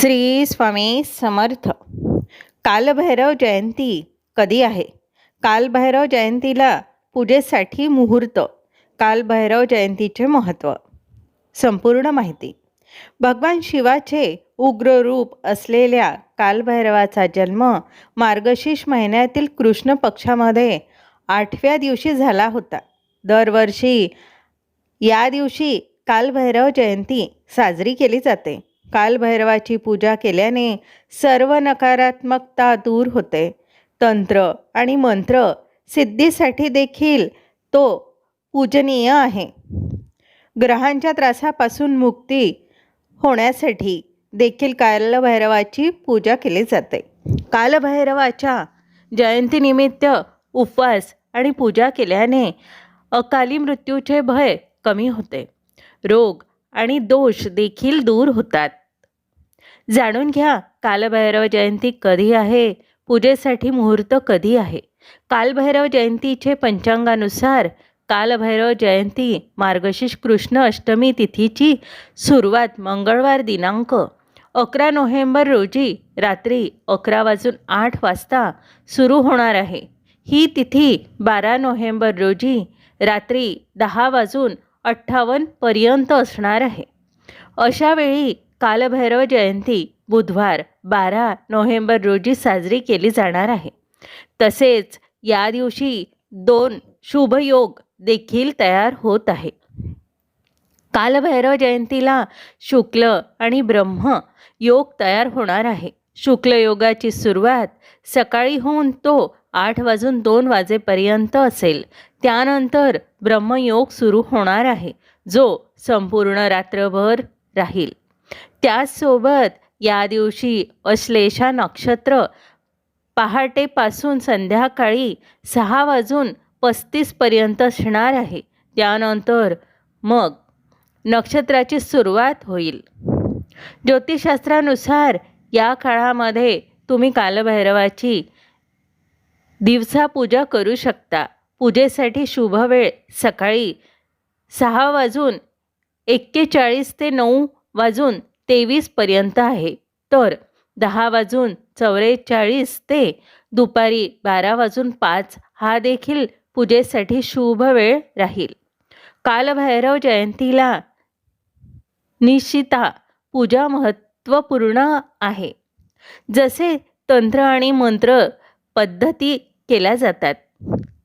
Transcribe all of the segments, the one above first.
श्री स्वामी समर्थ. कालभैरव जयंती कधी आहे? कालभैरव जयंतीला पूजेसाठी मुहूर्त कालभैरव जयंतीचे महत्त्व संपूर्ण माहिती. भगवान शिवाचे उग्र रूप असलेल्या कालभैरवाचा जन्म मार्गशीर्ष महिन्यातील कृष्ण पक्षामध्ये आठव्या दिवशी झाला होता. दरवर्षी या दिवशी कालभैरव जयंती साजरी केली जाते. कालभैरवाची पूजा केल्याने सर्व नकारात्मकता दूर होते. तंत्र आणि मंत्र सिद्धीसाठी देखील तो पूजनीय आहे. ग्रहांच्या त्रासापासून मुक्ती होण्यासाठी देखील कालभैरवाची पूजा केली जाते. कालभैरवाच्या जयंतीनिमित्त उपवास आणि पूजा केल्याने अकाली मृत्यूचे भय कमी होते. रोग आणि दोष देखील दूर होतात. जाणून घ्या कालभैरव जयंती कधी आहे? पूजेसाठी मुहूर्त कधी आहे? कालभैरव जयंतीचे पंचांगानुसार कालभैरव जयंती मार्गशीर्ष कृष्ण अष्टमी तिथीची सुरुवात मंगळवार दिनांक अकरा नोव्हेंबर रोजी रात्री अकरा वाजून आठ वाजता सुरू होणार आहे. ही तिथी बारा नोव्हेंबर रोजी रात्री दहा वाजून अठ्ठावन्नपर्यंत असणार आहे. अशावेळी कालभैरव जयंती बुधवार बारा नोव्हेंबर रोजी साजरी केली जाणार आहे. तसेच या दिवशी दोन शुभयोग देखील तयार होत आहे. कालभैरव जयंतीला शुक्ल आणि ब्रह्म योग तयार होणार आहे. शुक्ल योगाची सुरुवात सकाळी होऊन तो आठ वाजून दोन वाजेपर्यंत असेल. त्यानंतर ब्रह्मयोग सुरू होणार आहे जो संपूर्ण रात्रभर राहील. त्याचसोबत या दिवशी अश्लेषा नक्षत्र पहाटेपासून संध्याकाळी सहा वाजून पस्तीसपर्यंत असणार आहे. त्यानंतर मग नक्षत्राची सुरुवात होईल. ज्योतिषशास्त्रानुसार या काळामध्ये तुम्ही कालभैरवाची दिवसा पूजा करू शकता. पूजेसाठी शुभ वेळ सकाळी सहा वाजून एक्केचाळीस ते नऊ वाजून तेवीसपर्यंत आहे. तर दहा वाजून चौवेचाळीस ते दुपारी बारा वाजून पाच हा देखील पूजेसाठी शुभ वेळ राहील. कालभैरव जयंतीला निश्चिता पूजा महत्त्वपूर्ण आहे. जसे तंत्र आणि मंत्र पद्धती केल्या जातात.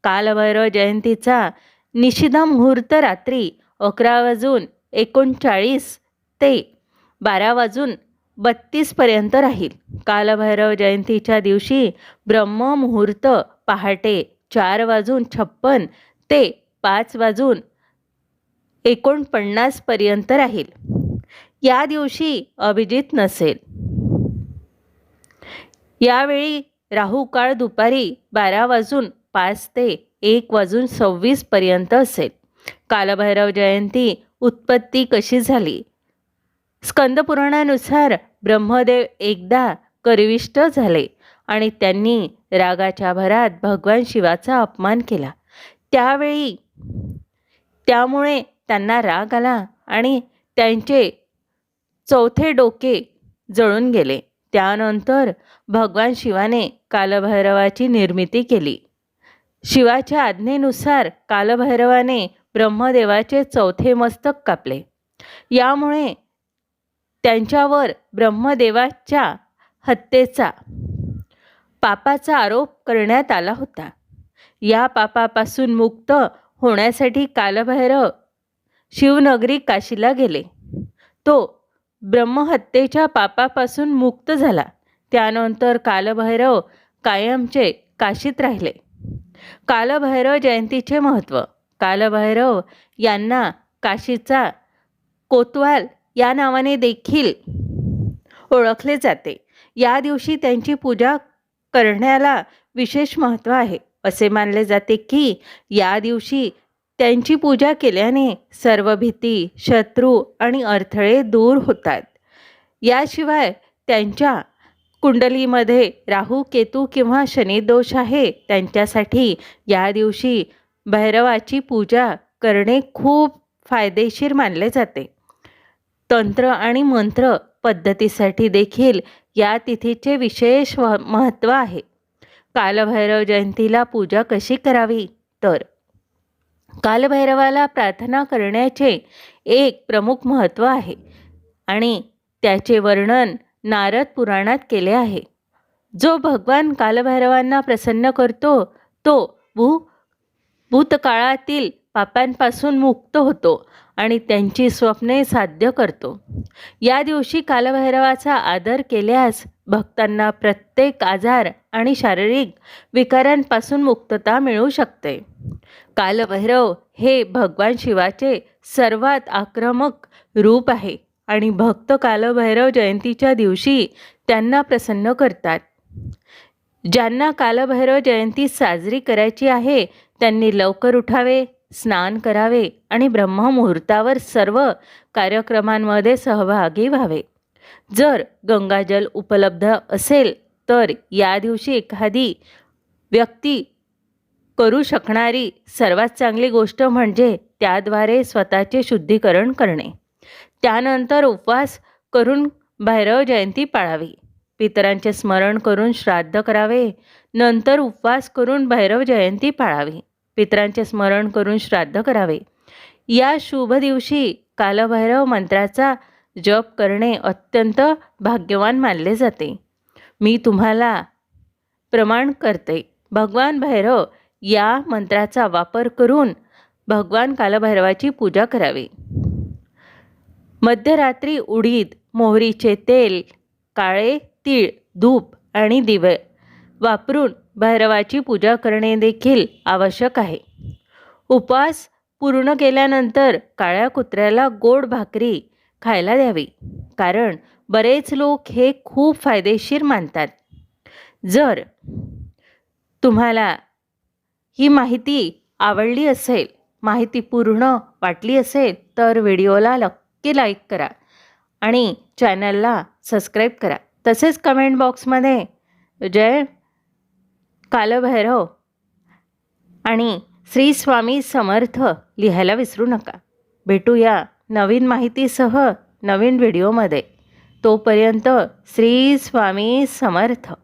कालभैरव जयंतीचा निशिदा मुहूर्त रात्री अकरा वाजून एकोणचाळीस ते बारा वाजून बत्तीसपर्यंत राहील. कालभैरव जयंतीच्या दिवशी ब्रह्ममुहूर्त पहाटे चार वाजून छप्पन ते पाच वाजून एकोणपन्नासपर्यंत राहील. या दिवशी अभिजित नसेल. यावेळी राहू काळ दुपारी बारा वाजून पाच ते एक वाजून सव्वीसपर्यंत असेल. कालभैरव जयंती उत्पत्ती कशी झाली? स्कंदपुराणानुसार ब्रह्मदेव एकदा करविष्ट झाले आणि त्यांनी रागाच्या भरात भगवान शिवाचा अपमान केला. त्यावेळी त्यामुळे त्यांना राग आला आणि त्यांचे चौथे डोके जळून गेले. त्यानंतर भगवान शिवाने कालभैरवाची निर्मिती केली. शिवाच्या आज्ञेनुसार कालभैरवाने ब्रह्मदेवाचे चौथे मस्तक कापले. यामुळे त्यांच्यावर ब्रह्मदेवाच्या हत्येचा पापाचा आरोप करण्यात आला होता. या पापापासून मुक्त होण्यासाठी कालभैरव शिवनगरी काशीला गेले. तो ब्रह्महत्येच्या पापापासून मुक्त झाला. त्यानंतर कालभैरव कायमचे काशीत राहिले. कालभैरव जयंतीचे महत्त्व कालभैरव यांना काशीचा कोतवाल या नावाने देखील ओळखले जाते. या दिवशी त्यांची पूजा करण्याला विशेष महत्त्व आहे. असे मानले जाते की या दिवशी त्यांची पूजा केल्याने सर्व भीती शत्रू आणि अडथळे दूर होतात. याशिवाय त्यांच्या कुंडलीमध्ये राहू केतू किंवा शनिदोष आहे. त्यांच्यासाठी या दिवशी भैरवाची पूजा करणे खूप फायदेशीर मानले जाते. तंत्र आणि मंत्र पद्धतीसाठी देखील या तिथीचे विशेष महत्त्व आहे. कालभैरव जयंतीला पूजा कशी करावी? तर कालभैरवाला प्रार्थना करण्याचे एक प्रमुख महत्त्व आहे आणि त्याचे वर्णन नारद पुराणात केले आहे. जो भगवान कालभैरवांना प्रसन्न करतो तो भू भूतकाळातील पापांपासून मुक्त होतो आणि त्यांची स्वप्ने साध्य करतो. या दिवशी कालभैरवाचा आदर केल्यास भक्तांना प्रत्येक आजार आणि शारीरिक विकारांपासून मुक्तता मिळू शकते. कालभैरव हे भगवान शिवाचे सर्वात आक्रमक रूप आहे आणि भक्त कालभैरव जयंतीच्या दिवशी त्यांना प्रसन्न करतात. ज्यांना कालभैरव जयंती साजरी करायची आहे त्यांनी लवकर उठावे स्नान करावे आणि ब्रह्ममुहूर्तावर सर्व कार्यक्रमांमध्ये सहभागी व्हावे. जर गंगाजल उपलब्ध असेल तर या दिवशी एखादी व्यक्ती करू शकणारी सर्वात चांगली गोष्ट म्हणजे त्याद्वारे स्वतःचे शुद्धीकरण करणे. त्यानंतर उपवास करून भैरव जयंती पाळावी. पितरांचे स्मरण करून श्राद्ध करावे. नंतर उपवास करून भैरव जयंती पाळावी. पितरांचे स्मरण करून श्राद्ध करावे. या शुभ दिवशी कालभैरव मंत्राचा जप करणे अत्यंत भाग्यवान मानले जाते. मी तुम्हाला प्रमाण करते. भगवान भैरव या मंत्राचा वापर करून भगवान कालभैरवाची पूजा करावी. मध्यरात्री उडीद मोहरीचे तेल काळे तीळ धूप आणि दिवे वापरून भैरवाची पूजा करणे देखील आवश्यक आहे. उपवास पूर्ण केल्यानंतर काळ्या कुत्र्याला गोड भाकरी खायला द्यावी. कारण बरेच लोक हे खूप फायदेशीर मानतात. जर तुम्हाला ही माहिती आवडली असेल माहिती पूर्ण वाटली असेल तर व्हिडिओला नक्की लाईक करा आणि चॅनलला सबस्क्राईब करा. तसेच कमेंट बॉक्समध्ये जय कालभैरव आणि श्री स्वामी समर्थ लिहायला विसरू नका. भेटूया नवीन माहितीसह नवीन व्हिडिओमध्ये. तोपर्यंत श्री स्वामी समर्थ.